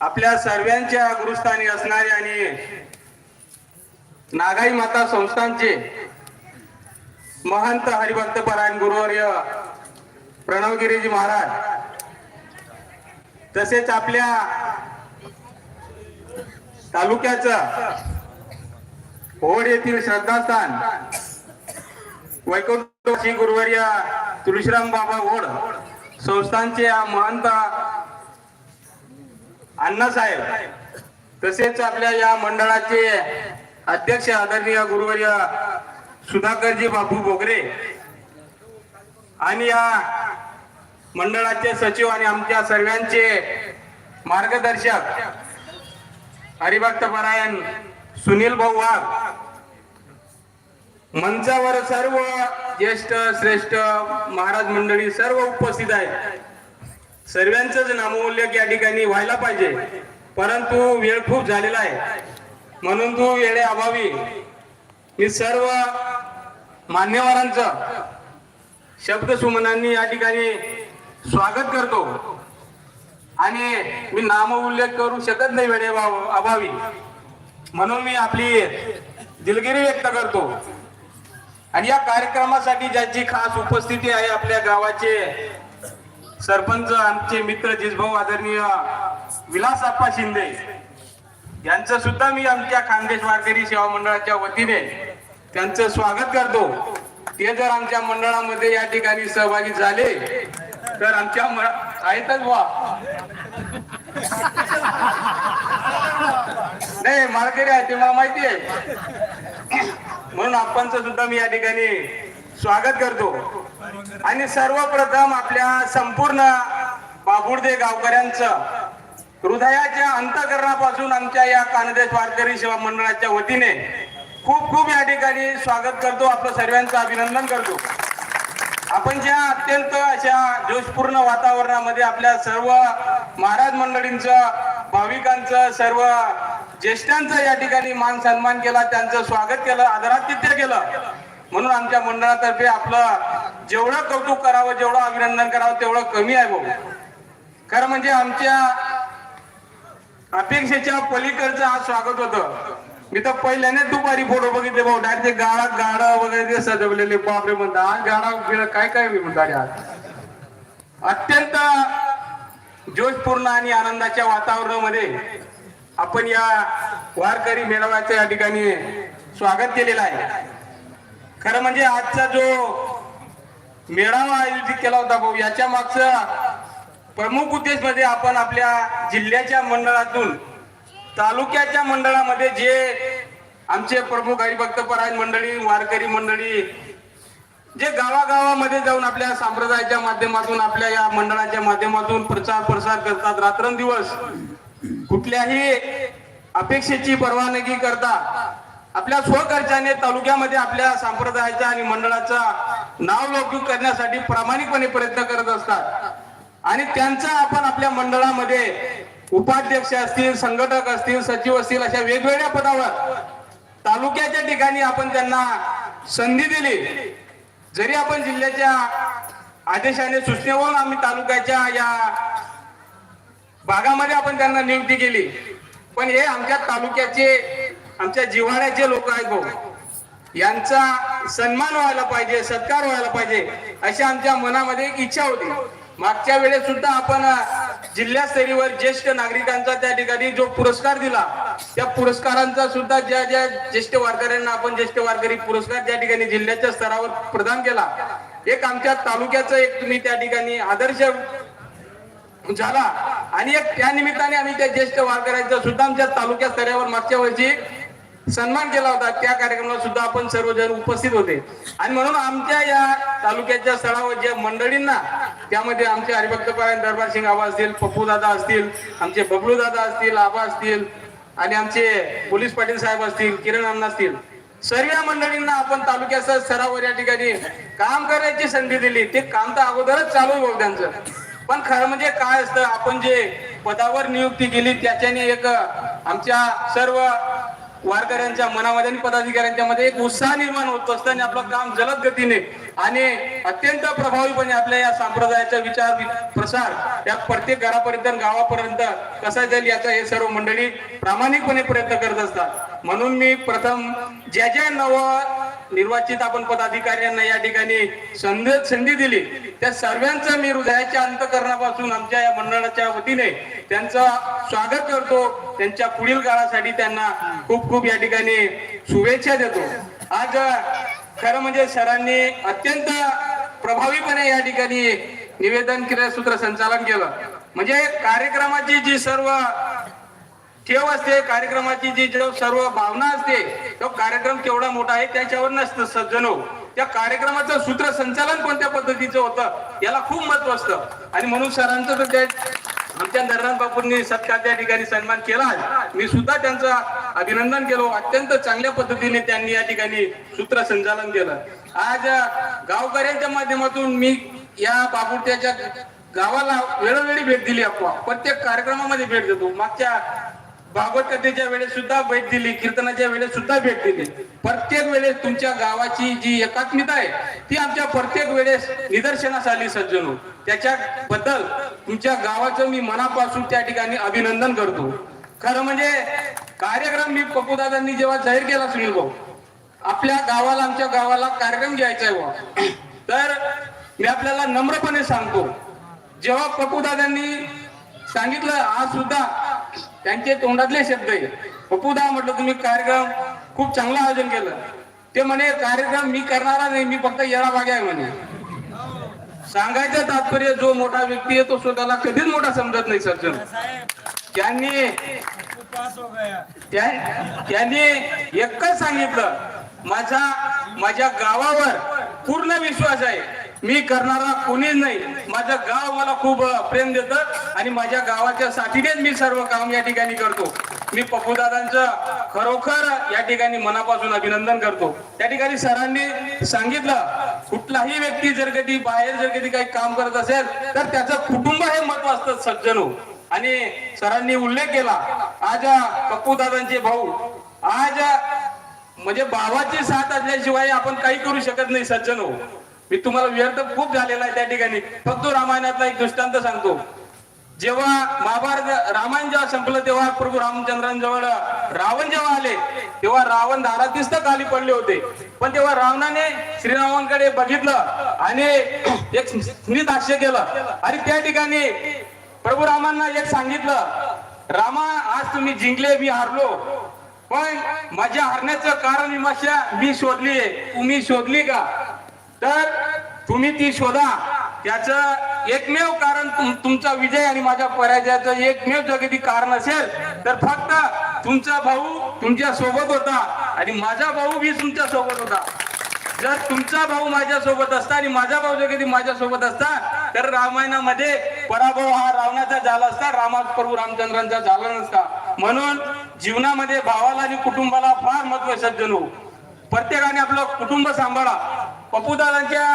आपल्या सर्वांच्या गुरुस्थानी असणारे आणि नागाई माता संस्थानचे महंत हरिभक्त परायण गुरुवर्य प्रणवगिरीजी महाराज तसेच आपल्या तालुक्याच होड येथील श्रद्धास्थान वैकुंठ श्री गुरुवर्य तुळशीराम बाबा होड संस्थानचे महंत अण्णासाहेब तसेच आपल्या या मंडळाचे अध्यक्ष आदरणीय गुरुवर्य सुधाकरजी बापू बोगरे आणि या मंडळाचे सचिव आणि आमच्या सर्वांचे मार्गदर्शक हरिभक्त परायण सुनील भाऊ वाघ मंचावर सर्व ज्येष्ठ श्रेष्ठ महाराज मंडळी सर्व उपस्थित आहेत. सर्वांचंच नामोल्लेख या ठिकाणी व्हायला पाहिजे परंतु वेळ खूप झालेला आहे. म्हणून तो वेळे अभावी. मी सर्व मान्यवरांचं शब्द सुमनांनी या ठिकाणी स्वागत करतो. आणि मी नाम उल्लेख करू शकत नाही वेळे अभावी. म्हणून मी आपली दिलगिरी व्यक्त करतो. आणि या कार्यक्रमासाठी ज्याची खास उपस्थिती आहे आपल्या गावाचे सरपंच आमचे मित्र जिजभाऊ आदरणीय विलास आप्पा शिंदे यांचं सुद्धा मी आमच्या खानदेश वारकरी सेवा मंडळाच्या वतीने त्यांचं स्वागत करतो. ते जर आमच्या मंडळामध्ये या ठिकाणी सहभागी झाले तर आमच्या म- आहेतच वा नाही माळकरी आहे ते मला माहिती आहे. म्हणून आपणचं सुद्धा मी या ठिकाणी स्वागत करतो. आणि सर्वप्रथम आपल्या संपूर्ण बाबुर्दे गावकऱ्यांचं हृदयाच्या अंतकरणापासून आमच्या या कानदेश वारकरी सेवा मंडळाच्या वतीने खूप खूप या ठिकाणी स्वागत करतो. आपलं सर्वांचं अभिनंदन करतो. आपण ज्या अत्यंत अशा जोशपूर्ण वातावरणामध्ये आपल्या सर्व महाराज मंडळींचं भाविकांचं सर्व ज्येष्ठांचं या ठिकाणी मान सन्मान केला त्यांचं स्वागत केलं आदरातिथ्य केलं. म्हणून आमच्या मंडळातर्फे आपलं जेवढं कौतुक करावं जेवढं अभिनंदन करावं तेवढं कमी आहे भाऊ खरं म्हणजे आमच्या अपेक्षेच्या पलीकडचं आज स्वागत होतं. मी तर पहिल्याने दुपारी फोटो बघितले भाऊ. डायरेक्ट ते गाडा गाडा वगैरे ते सजवलेले. बापरे म्हणता आज गाडा बिडा काय काय मी म्हणता आज? अत्यंत जोशपूर्ण आणि आनंदाच्या वातावरणामध्ये आपण या वारकरी मेळाव्याचं या ठिकाणी स्वागत केलेलं आहे. खरं म्हणजे आजचा जो मेळावा आयोजित केला होता भाऊ. याच्या मागचा प्रमुख उद्देश म्हणजे आपण आपल्या जिल्ह्याच्या मंडळातून तालुक्याच्या मंडळामध्ये जे आमचे प्रमुख हरिभक्त परायण मंडळी वारकरी मंडळी जे गावागावामध्ये जाऊन आपल्या संप्रदायाच्या माध्यमातून आपल्या या मंडळाच्या माध्यमातून प्रचार प्रसार करतात रात्रंदिवस कुठल्याही अपेक्षेची परवानगी करता आपल्या स्वखर्चाने तालुक्यामध्ये आपल्या संप्रदायाचा आणि मंडळाचा नाव लौकिक करण्यासाठी प्रामाणिकपणे प्रयत्न करत असतात. आणि त्यांचा आपण आपल्या मंडळामध्ये उपाध्यक्ष असतील संघटक असतील सचिव असतील अशा वेगवेगळ्या पदावर तालुक्याच्या ठिकाणी आपण त्यांना संधी दिली. जरी आपण जिल्ह्याच्या आदेशाने सूचनेवरून आम्ही तालुक्याच्या या भागामध्ये आपण त्यांना नियुक्ती केली पण हे आमच्या तालुक्याचे आमच्या जिव्हाळ्याचे लोक आहेत भाऊ यांचा सन्मान व्हायला पाहिजे सत्कार व्हायला पाहिजे अशी आमच्या मनामध्ये एक इच्छा होती. मागच्या वेळेस सुद्धा आपण जिल्हास्तरीवर ज्येष्ठ नागरिकांचा त्या ठिकाणी जो पुरस्कार दिला त्या पुरस्कारांचा सुद्धा ज्या ज्या ज्येष्ठ वारकऱ्यांना आपण ज्येष्ठ वारकरी पुरस्कार त्या ठिकाणी जिल्ह्याच्या स्तरावर प्रदान केला. एक आमच्या तालुक्याचं एक तुम्ही त्या ठिकाणी आदर्श झाला. आणि एक त्या निमित्ताने आम्ही त्या ज्येष्ठ वारकऱ्यांचा सुद्धा आमच्या तालुक्या स्तरावर मागच्या वर्षी सन्मान केला होता. त्या कार्यक्रमाला सुद्धा आपण सर्वजण उपस्थित होते. आणि म्हणून आमच्या या तालुक्याच्या स्थळावर ज्या मंडळींना त्यामध्ये आमचे हरिभक्तपरायण दरबार सिंग आबा असतील पप्पू दादा असतील आमचे बबलू दादा असतील आबा असतील आणि आमचे पोलीस पाटील साहेब असतील किरण अण्णा असतील. सर्व मंडळींना आपण तालुक्याच्या स्तरावर या ठिकाणी काम करण्याची संधी दिली. ते काम तर अगोदरच चालू आहे त्यांचं. पण खरं म्हणजे काय असतं आपण जे पदावर नियुक्ती केली त्याच्याने एक आमच्या सर्व वारकऱ्यांच्या मनामध्ये आणि पदाधिकाऱ्यांच्या मध्ये एक उत्साह निर्माण होत असतो आणि आपलं काम जलद गतीने आणि अत्यंत प्रभावीपणे आपल्या या संप्रदायाचा विचार प्रसार या प्रत्येक घरापर्यंत गावापर्यंत कसा जाईल याचा हे सर्व मंडळी प्रामाणिकपणे प्रयत्न करत असतात. म्हणून मी प्रथम ज्या ज्या नव निर्वाचित आपण पदाधिकाऱ्यांना या ठिकाणी संधी संधी दिली त्या सर्वांचं मी हृदयाच्या अंतकरणापासून आमच्या या मंडळाच्या वतीने त्यांचं स्वागत करतो. त्यांच्या पुढील काळासाठी त्यांना खूप खूप या ठिकाणी शुभेच्छा देतो. आज खरं म्हणजे सरांनी अत्यंत प्रभावीपणे या ठिकाणी निवेदन क्रियासूत्र संचालन केलं. म्हणजे कार्यक्रमाची जी सर्व ठेव असते कार्यक्रमाची जी जो सर्व भावना असते तो कार्यक्रम केवढा मोठा आहे त्याच्यावर नसतं सज्जनो हो. त्या कार्यक्रमाचं सूत्र संचालन कोणत्या पद्धतीचं होतं याला खूप महत्त्व असतं. आणि म्हणून सरांचं तर ते आमच्या धरण बापूंनी सत्कार त्या ठिकाणी सन्मान केला मी सुद्धा त्यांचं अभिनंदन केलो. अत्यंत चांगल्या पद्धतीने त्यांनी या ठिकाणी सूत्र संचालन केलं. आज गावकऱ्यांच्या माध्यमातून मी या बापुट्याच्या गावाला वेळोवेळी भेट दिली आपण प्रत्येक कार्यक्रमामध्ये भेट देतो. मागच्या भागवत कथेच्या वेळेस सुद्धा भेट दिली कीर्तनाच्या वेळेस सुद्धा भेट दिली. प्रत्येक वेळेस तुमच्या गावाची जी एकात्मिता आहे ती आमच्या प्रत्येक वेळेस निदर्शनास आली सज्जनो. त्याच्याबद्दल तुमच्या गावाचं मी मनापासून त्या ठिकाणी अभिनंदन करतो. खरं म्हणजे कार्यक्रम मी पप्पूदादांनी जेव्हा जाहीर केला सुनील भाऊ आपल्या गावाला आमच्या गावाला कार्यक्रम घ्यायचा आहे बुवा. तर मी आपल्याला नम्रपणे सांगतो जेव्हा पप्पूदादांनी सांगितलं आज सुद्धा त्यांचे तोंडातले शब्द आहे पप्पूदा म्हटलं तुम्ही कार्यक्रम खूप चांगलं आयोजन केलं. ते म्हणे कार्यक्रम मी करणारा नाही मी फक्त येणार मागे आहे म्हणे. सांगायचं तात्पर्य जो मोठा व्यक्ती आहे तो स्वतःला कधीच मोठा समजत नाही सर्जन त्यांनी त्या- त्यांनी एकच सांगितलं माझा माझ्या गावावर पूर्ण विश्वास आहे. मी करणारा कोणीच नाही. माझं गाव मला खूप प्रेम देतं आणि माझ्या गावाच्या साथीनेच मी सर्व काम या ठिकाणी करतो. मी पप्पूदादांचं खरोखर या ठिकाणी मनापासून अभिनंदन करतो. त्या ठिकाणी सरांनी सांगितलं कुठलाही व्यक्ती जर कधी बाहेर जर कधी काही काम करत असेल तर त्याचं कुटुंब हे महत्त्व असतं सज्जनो हो. आणि सरांनी उल्लेख केला आज पप्पू दादांचे भाऊ आज म्हणजे भावाची साथ असल्याशिवाय आपण काही करू शकत नाही सज्जन हो. मी तुम्हाला व्यर्थ खूप झालेला आहे त्या ठिकाणी. फक्त रामायणातला एक दृष्टांत सांगतो. जेव्हा महाभारत रामायण जेव्हा संपलं तेव्हा प्रभू रामचंद्रांजवळ रावण जेव्हा आले तेव्हा रावण दारातीच तर खाली पडले होते. पण तेव्हा रावणाने श्रीरामांकडे बघितलं आणि एक स्मित हास्य केलं. आणि त्या ठिकाणी प्रभू रामांना एक सांगितलं रामा आज तुम्ही जिंकले मी हारलो. पण माझ्या हरण्याचं कारण विमर्शा मी शोधली तुम्ही शोधली का? तर तुम्ही ती शोधा. त्याच एकमेव कारण तुम- तुमचा विजय आणि माझ्या पराजयाचं एकमेव जगती कारण असेल तर फक्त तुमचा भाऊ तुमच्यासोबत होता आणि माझा भाऊ बी तुमच्यासोबत होता. जर तुमचा भाऊ माझ्या सोबत असता आणि माझा भाऊ जर कधी माझ्या सोबत असता तर रामायणामध्ये पराभव हा रावणाचा झाला असता रामा प्रभू रामचंद्रांचा झाला नसता. म्हणून जीवनामध्ये भावाला आणि कुटुंबाला फार महत्त्व सज्जन. हो प्रत्येकाने आपलं कुटुंब सांभाळा. पप्पूदादांच्या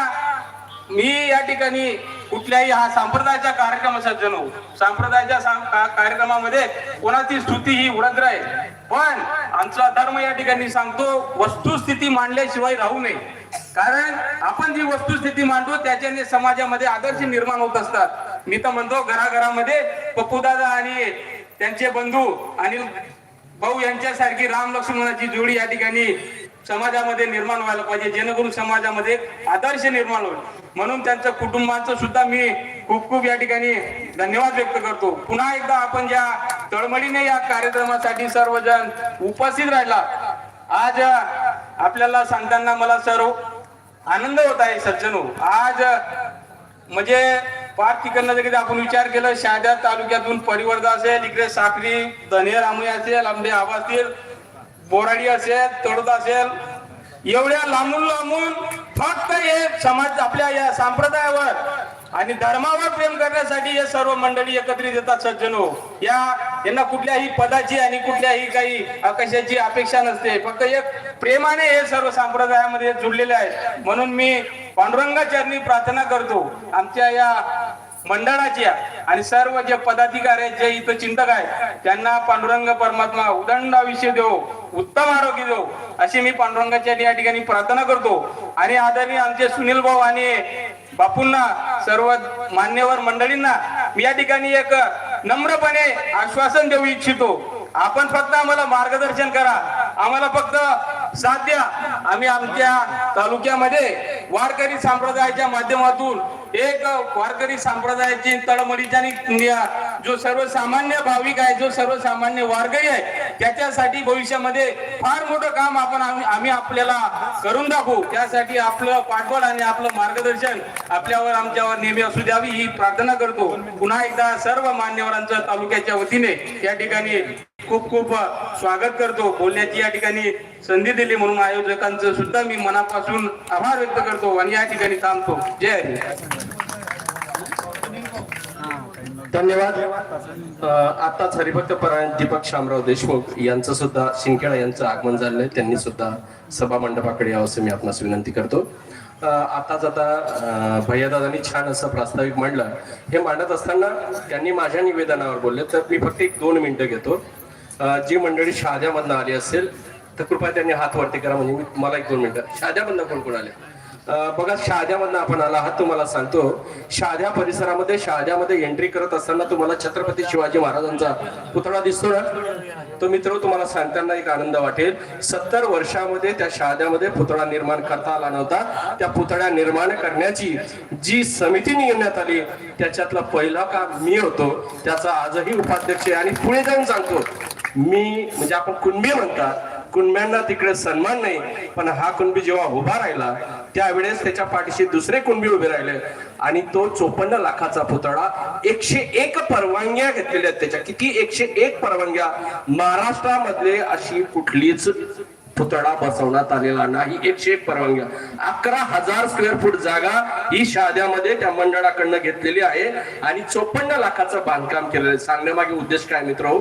मी या ठिकाणी कुठल्याही हा संप्रदायाच्या कार्यक्रमाचा सज्जन संप्रदायाच्या कार्यक्रमामध्ये कोणाची स्तुती ही उडत राहील पण आमचा धर्म या ठिकाणी सांगतो वस्तुस्थिती मांडल्याशिवाय राहू नये. कारण आपण जी वस्तुस्थिती मांडतो त्याच्याने समाजामध्ये आदर्श निर्माण होत असतात. मी तर म्हणतो घराघरामध्ये पप्पूदादा आणि त्यांचे बंधू आणि भाऊ यांच्यासारखी राम लक्ष्मणाची जोडी या ठिकाणी समाजामध्ये निर्माण व्हायला पाहिजे जेणेकरून समाजामध्ये आदर्श निर्माण होईल. म्हणून त्यांचं कुटुंबांचं सुद्धा मी खूप खूप या ठिकाणी धन्यवाद व्यक्त करतो. पुन्हा एकदा आपण ज्या तळमळीने या कार्यक्रमासाठी सर्वजण उपस्थित राहिला आज आपल्याला सांगताना मला सर्व आनंद होत आहे सज्जनो. आज म्हणजे पाच तिकडनं जर आपण विचार केला शहाद्या तालुक्यातून परिवर्धा असेल इकडे साखरी धनेर आमुई असेल आंबे आबा असतील बोराडी असेल तळोदा असेल एवढ्या लांबून लांबून फक्त हे समाज आपल्या या संप्रदायावर आणि धर्मावर प्रेम करण्यासाठी हे सर्व मंडळी एकत्रित येतात सज्जनो. या यांना कुठल्याही पदाची आणि कुठल्याही काही कशाची अपेक्षा नसते. फक्त एक प्रेमाने हे सर्व संप्रदायामध्ये जुडलेले आहेत म्हणून मी पांडुरंगाचरणी प्रार्थना करतो. आमच्या या मंडळाच्या आणि सर्व जे पदाधिकारी जे इथं चिंतक आहेत त्यांना पांडुरंग परमात्मा उदंड आयुष्य देव उत्तम आरोग्य देऊ अशी मी पांडुरंगाच्या या ठिकाणी प्रार्थना करतो. आणि आदरणीय आमचे सुनील भाऊ आणि बापूंना सर्व मान्यवर मंडळींना मी या ठिकाणी एक नम्रपणे आश्वासन देऊ इच्छितो. आपण फक्त आम्हाला मार्गदर्शन करा. आम्हाला फक्त साथ द्या. आम्ही आमच्या तालुक्यामध्ये वारकरी संप्रदायाच्या माध्यमातून एक वारकरी संप्रदायाची तळमळीची आणि जो सर्वसामान्य भाविक आहे जो सर्वसामान्य वारकरी आहे त्याच्यासाठी भविष्यामध्ये फार मोठं काम आपण आम्ही आम्ही आपल्याला करून दाखवू. त्यासाठी आपलं पाठबळ आणि आपलं मार्गदर्शन आपल्यावर आमच्यावर नेहमी असू द्यावी ही प्रार्थना करतो. पुन्हा एकदा सर्व मान्यवरांचं तालुक्याच्या वतीने या ठिकाणी खूप खूप स्वागत करतो. बोलण्याची या ठिकाणी संधी दिली म्हणून आयोजकांचं सुद्धा मी मनापासून आभार व्यक्त करतो आणि या ठिकाणी थांबतो. जय हरी धन्यवाद. आताच हरिभक्त परायण दीपक शामराव देशमुख यांचं सुद्धा शिंकेळा यांचं आगमन झालंय त्यांनी सुद्धा सभा मंडपाकडे यावं असं मी आपणास विनंती करतो. आताच आता अ, भैयादादांनी छान असं प्रास्ताविक मांडलं. हे मांडत असताना त्यांनी माझ्या निवेदनावर बोलले तर मी फक्त एक दोन मिनिटं घेतो. जी मंडळी शहाद्यामधनं आली असेल तर कृपया त्यांनी हात वरती करा म्हणजे मी मला एक दोन मिनिटं. शहाद्यामधनं कोण कोण आले? बघा शहाद्यामधनं आपण आला आहात तुम्हाला सांगतो. शहाद्या परिसरामध्ये शहाद्यामध्ये एंट्री करत असताना तुम्हाला छत्रपती शिवाजी महाराजांचा पुतळा दिसतो ना? तो मित्र तुम्हाला सांगताना एक आनंद वाटेल. सत्तर वर्षामध्ये त्या शहाद्यामध्ये पुतळा निर्माण करता आला नव्हता. त्या पुतळ्या निर्माण करण्याची जी समिती निघण्यात आली त्याच्यातला पहिला काम मी होतो. त्याचा आजही उपाध्यक्ष आहे आणि पुढे जाऊन सांगतो. मी म्हणजे आपण कुणबी म्हणतात कुणब्यांना तिकडे सन्मान नाही पण हा कुणबी जेव्हा उभा राहिला त्यावेळेस त्याच्या पाठीशी दुसरे कुणबी उभे राहिले. आणि तो चोपन्न लाखाचा पुतळा एकशे एक परवानग्या घेतलेल्या आहेत त्याच्या. किती एकशे एक परवानग्या? महाराष्ट्रामधले अशी कुठलीच पुतळा बसवण्यात आलेला नाही. एकशे एक परवानग्या अकरा हजार स्क्वेअर फूट जागा ही शहाद्यामध्ये त्या मंडळाकडनं घेतलेली आहे आणि चोपन्न लाखाचं बांधकाम केलेलं आहे. सांगण्यामागे उद्देश काय मित्र? हो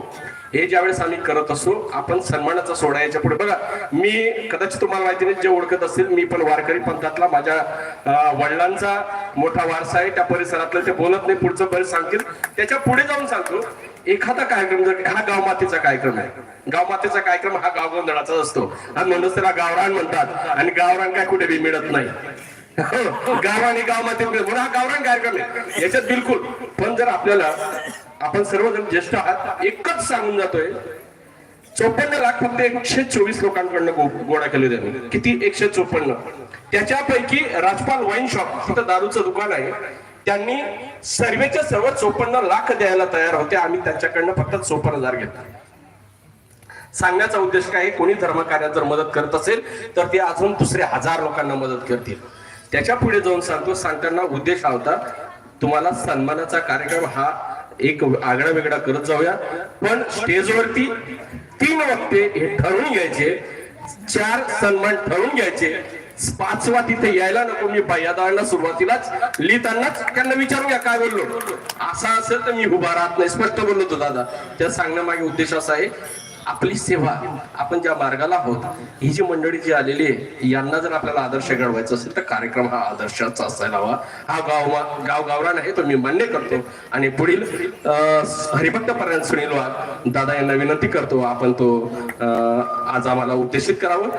हे ज्यावेळेस आम्ही करत असू आपण सन्मानाचा सोडा याच्यापुढे बघा. मी कदाचित तुम्हाला माहिती नाही जे ओळखत असेल मी पण वारकरी पंथातला. माझ्या वडिलांचा मोठा वारसा आहे. त्या परिसरातलं ते बोलत नाही पुढचं बरेच सांगतील. त्याच्या पुढे जाऊन सांगतो. एखादा कार्यक्रम जर हा गावमातेचा कार्यक्रम आहे. गावमातेचा कार्यक्रम हा गाव गोंधळाचा असतो. आणि म्हणूनच त्याला गावरान म्हणतात. आणि गावरान काय कुठे बी मिळत नाही. हो, गाव आणि गाव म्हणून हा गावरान कार्यक्रम आहे. याच्यात बिलकुल. पण जर आपल्याला आपण सर्वजण ज्येष्ठ आहात एकच सांगून जातोय चोपन्न लाख फक्त एकशे चोवीस लोकांकडनं गोळा केले त्यांनी. किती? एकशे चोपन्न. त्याच्यापैकी राजपाल वाईन शॉप फक्त दारूचं दुकान आहे. त्यांनी सर्वेचे सर्व चोपन्न लाख द्यायला तयार होते. आम्ही त्यांच्याकडनं फक्त चोपन्न हजार घेतला. सांगण्याचा उद्देश काय? कोणी धर्मकार्यात जर मदत करत असेल तर ते अजून दुसरे हजार लोकांना मदत करतील. त्याच्या पुढे जाऊन सांगतो सांगताना उद्देश हा होता तुम्हाला सन्मानाचा कार्यक्रम हा एक आगळा वेगळा करत जाऊया. पण स्टेजवरती तीन वक्ते हे ठरवून घ्यायचे चार सन्मान ठरवून घ्यायचे. पाचवा तिथे यायला नको मी भैयादारांना सुरुवातीलाच लिहितानाच त्यांना विचारून घ्या काय बोललो. असा असेल तर मी उभा राहत नाही स्पष्ट बोललो तो दादा. त्या सांगण्यामागे उद्देश असा आहे आपली सेवा आपण ज्या मार्गाला आहोत ही जी मंडळी जी आलेली आहे यांना जर आपल्याला आदर्श घडवायचा असेल तर कार्यक्रम हा आदर्शाचा असायला हवा. हा गाव गाव गावरान आहे तो मी मान्य करतो. आणि पुढील अं, हरिभक्त पर्यंत सुनील वाघ दादा यांना विनंती करतो आपण तो अं, आज आम्हाला उद्देशित करावं.